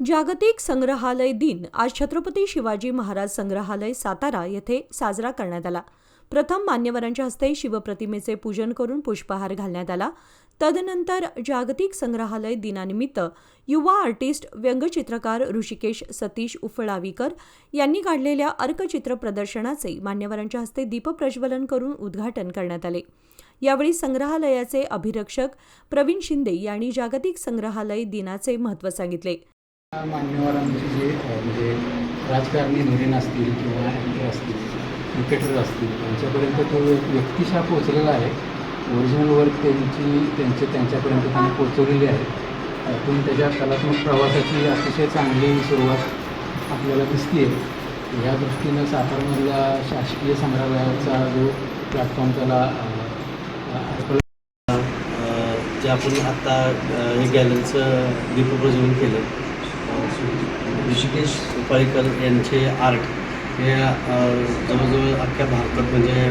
जागतिक संग्रहालय दिन आज छत्रपती शिवाजी महाराज संग्रहालय सातारा येथे साजरा करण्यात आला. प्रथम मान्यवरांच्या हस्ते शिवप्रतिमेचे पूजन करून पुष्पहार घालण्यात आला. तदनंतर जागतिक संग्रहालय दिनानिमित्त युवा आर्टिस्ट व्यंगचित्रकार ऋषिकेश सतीश उफळावीकर यांनी काढलेल्या अर्कचित्र प्रदर्शनाचे मान्यवरांच्या हस्ते दीपप्रज्वलन करून उद्घाटन करण्यात आले. यावेळी संग्रहालयाचे अभिरक्षक प्रवीण शिंदे यांनी जागतिक संग्रहालय दिनाचे महत्त्व सांगितले. मान्यवरांचे जे म्हणजे राजकारणी धुरीण असतील किंवा ॲक्टर असतील क्रिकेटर असतील त्यांच्यापर्यंत तो एक व्यक्तिशा पोहोचलेला आहे. ओरिजिनल वर्क त्यांची त्यांचे त्यांच्यापर्यंत त्यांनी पोचवलेली आहे. त्यातून त्याच्या कलात्मक प्रवासाची अतिशय चांगली सुरुवात आपल्याला दिसते या दृष्टीनं सातारमधला शासकीय संग्रहालयाचा जो प्लॅटफॉर्म त्याला जे आपण आत्ता हे गॅलरीचं दीपप्रज्वलन केलं. ऋषिकेश उपाळीकर यांचे आर्ट हे जवळजवळ अख्ख्या भारतात म्हणजे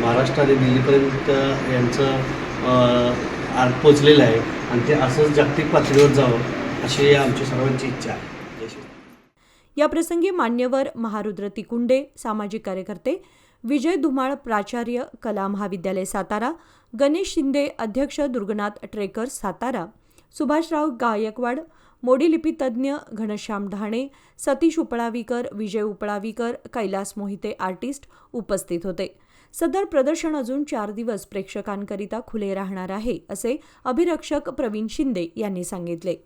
महाराष्ट्र आणि दिल्लीपर्यंत यांचं आर्ट पोचलेलं आहे. आणि ते असंच जागतिक पातळीवर जावं अशी आमची सर्वांची इच्छा आहे. या प्रसंगी याप्रसंगी मान्यवर महारुद्र तिकुंडे सामाजिक कार्यकर्ते विजय धुमाळ प्राचार्य कला महाविद्यालय सातारा गणेश शिंदे अध्यक्ष दुर्गनाथ ट्रेकर सातारा सुभाषराव गायकवाड मोडीलिपीतज्ञ घनश्याम ढाणे सतीश उपळावीकर विजय उपळावीकर कैलास मोहिते आर्टिस्ट उपस्थित होते. सदर प्रदर्शन अजून चार दिवस प्रेक्षकांकरिता खुले राहणार आहे असे अभिरक्षक प्रवीण शिंदे यांनी सांगितले.